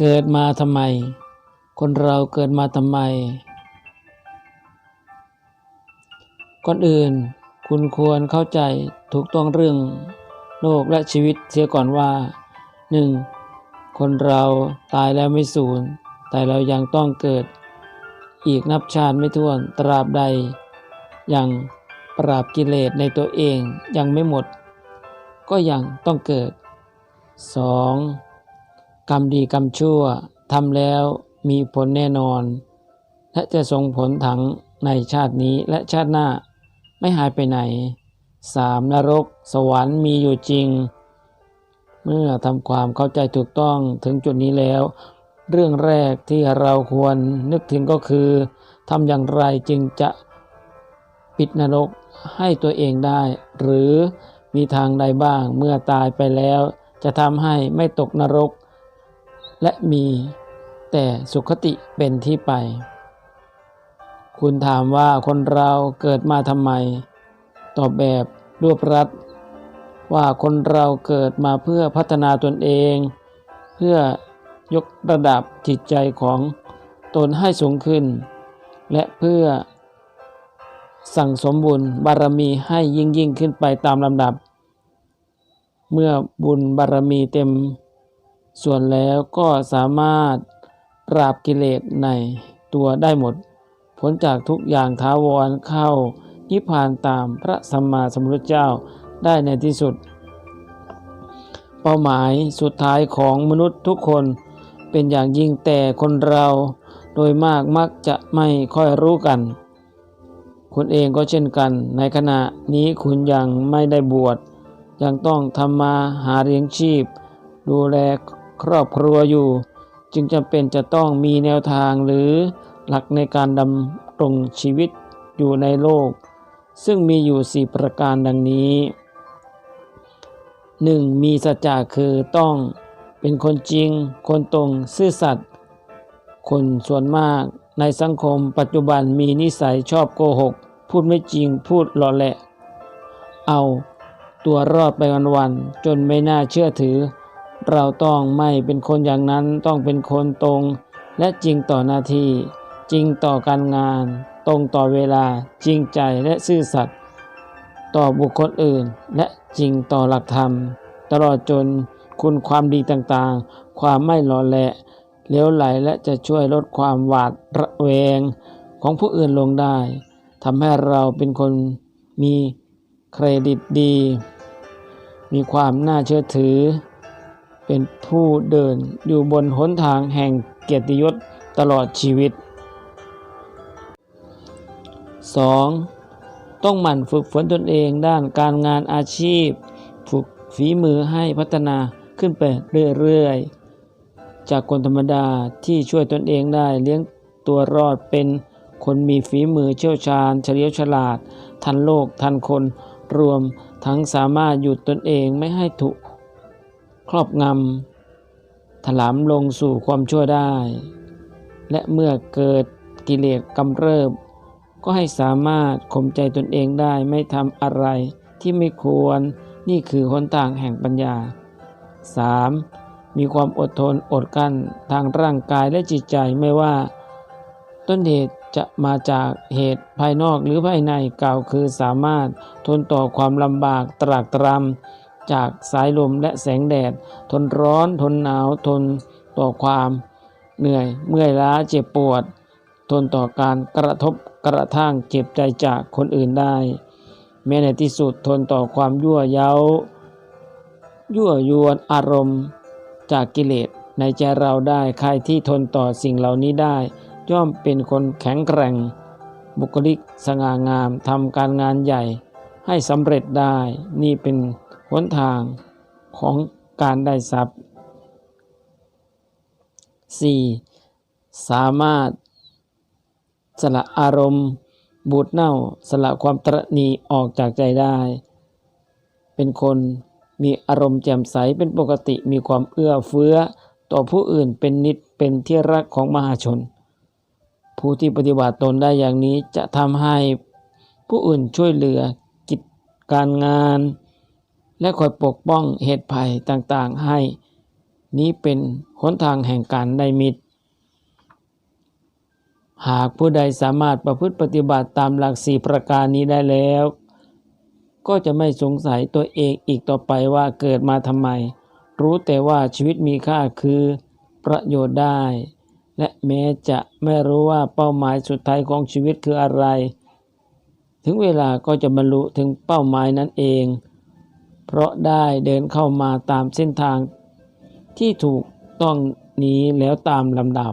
เกิดมาทำไม คนเราเกิดมาทำไม ก่อนอื่น คุณควรเข้าใจถูกต้องเรื่องโลกและชีวิตเสียก่อนว่า 1. คนเราตายแล้วไม่สูญ แต่เรายังต้องเกิด อีกนับชาติไม่ถ้วนตราบใด ยังปราบกิเลสในตัวเองยังไม่หมด ก็ยังต้องเกิด 2. กรรมดีกรรมชั่วทำแล้วมีผลแน่นอน และจะส่งผลทั้งในชาตินี้และชาติหน้าไม่หายไปไหน 3. นรกสวรรค์มีอยู่จริง เมื่อทำความเข้าใจถูกต้องถึงจุดนี้แล้ว เรื่องแรกที่เราควรนึกถึงก็คือทำอย่างไรจึงจะปิดนรกให้ตัวเองได้ หรือมีทางใดบ้างเมื่อตายไปแล้ว จะทำให้ไม่ตกนรก และมีแต่สุขติเป็นที่ไป คุณถามว่าคนเราเกิดมาทำไม ตอบแบบรวบรัดว่าคนเราเกิดมาเพื่อพัฒนาตนเอง เพื่อยกระดับจิตใจของตนให้สูงขึ้น และเพื่อ สั่งสมบุญบารมีให้ยิ่งยิ่งขึ้นไปตามลำดับ เมื่อบุญบารมีเต็ม ส่วนแล้วก็สามารถปราบกิเลสในตัวได้หมดผลจากทุกอย่างท้าวรเข้านิพพานตามพระสัมมาสัมพุทธเจ้าได้ในที่สุด เป้าหมายสุดท้ายของมนุษย์ทุกคนเป็นอย่างยิ่งแต่คนเราโดยมากมักจะไม่ค่อยรู้กัน คุณเองก็เช่นกัน ในขณะนี้คุณยังไม่ได้บวชยังต้องทำมาหาเลี้ยงชีพ ดูแล ครอบครัวอยู่ จึงจำเป็นจะต้องมีแนวทางหรือหลักในการดำรงชีวิตอยู่ในโลก ซึ่งมีอยู่สี่ประการดังนี้ 1. มีสัจจะคือต้องเป็นคนจริง คนตรงซื่อสัตย์คนส่วนมากในสังคมปัจจุบันมีนิสัยชอบโกหก พูดไม่จริงพูดหล่อแหละ เอาตัวรอดไปวันๆจนไม่น่าเชื่อถือ เราต้องไม่เป็นคนอย่างนั้นต้องเป็นคนตรง และจริงต่อหน้าที่ จริงต่อการงาน ตรงต่อเวลาจริงใจและซื่อสัตย์ต่อบุคคลอื่น และจริงต่อหลักธรรม ตลอดจนคุณความดีต่างๆ ความไม่หล่อแหละเลี้ยวไหลและจะช่วยลดความหวาดระแวงของผู้อื่นลงได้ทำให้เราเป็นคนมีเครดิตดี มีความน่าเชื่อถือ เป็นผู้เดินอยู่บนหนทางแห่งเกียรติยศตลอดชีวิต 2. ต้องหมั่นฝึกฝนตนเองด้านการงานอาชีพ ฝึกฝีมือให้พัฒนาขึ้นไปเรื่อยๆ จากคนธรรมดาที่ช่วยตนเองได้เลี้ยงตัวรอดเป็นคนมีฝีมือเชี่ยวชาญ เฉลียวฉลาด ทันโลกทันคนรวมทั้งสามารถหยุดตนเองไม่ให้ถูก ครอบงำถลำลงสู่ความชั่วได้ และเมื่อเกิดกิเลสกำเริบ ก็ให้สามารถข่มใจตนเองได้ไม่ทำอะไรที่ไม่ควรนี่คือหนทางแห่งปัญญา 3. มีความอดทนอดกั้นทางร่างกายและจิตใจไม่ว่า ต้นเหตุจะมาจากเหตุภายนอกหรือภายในกล่าวคือสามารถทนต่อความลำบากตรากตรำ จากสายลมและแสงแดด ทนร้อนทนหนาวทนต่อความเหนื่อยเมื่อยล้าเจ็บปวด ทนต่อการกระทบกระทั่งเจ็บใจจากคนอื่นได้ แม้ในที่สุดทนต่อความยั่วเย้า ยั่วยวนอารมณ์จากกิเลสในใจเราได้ใครที่ทนต่อสิ่งเหล่านี้ได้ ย่อมเป็นคนแข็งแกร่ง บุคลิกสง่างามทำการงานใหญ่ให้สำเร็จได้นี่เป็น หนทางของการได้ทรัพย์ 4. สามารถสละอารมณ์บูดเน่าสละความตระหนีออกจากใจได้ เป็นคนมีอารมณ์แจ่มใสเป็นปกติมีความเอื้อเฟื้อต่อผู้อื่นเป็นนิดเป็นที่รักของมหาชน ผู้ที่ปฏิบัติตนได้อย่างนี้จะทำให้ผู้อื่นช่วยเหลือกิจการงาน และคอยปกป้องเหตุภัยต่างๆให้ นี้เป็นหนทางแห่งการได้มิตร หากผู้ใดสามารถประพฤติปฏิบัติตามหลักสี่ประการนี้ได้แล้ว ก็จะไม่สงสัยตัวเองอีกต่อไปว่าเกิดมาทำไม รู้แต่ว่าชีวิตมีค่าคือประโยชน์ได้ และแม้จะไม่รู้ว่าเป้าหมายสุดท้ายของชีวิตคืออะไร ถึงเวลาก็จะบรรลุถึงเป้าหมายนั้นเอง เพราะได้เดินเข้ามาตามเส้นทางที่ถูกต้องนี้แล้วตามลำดับ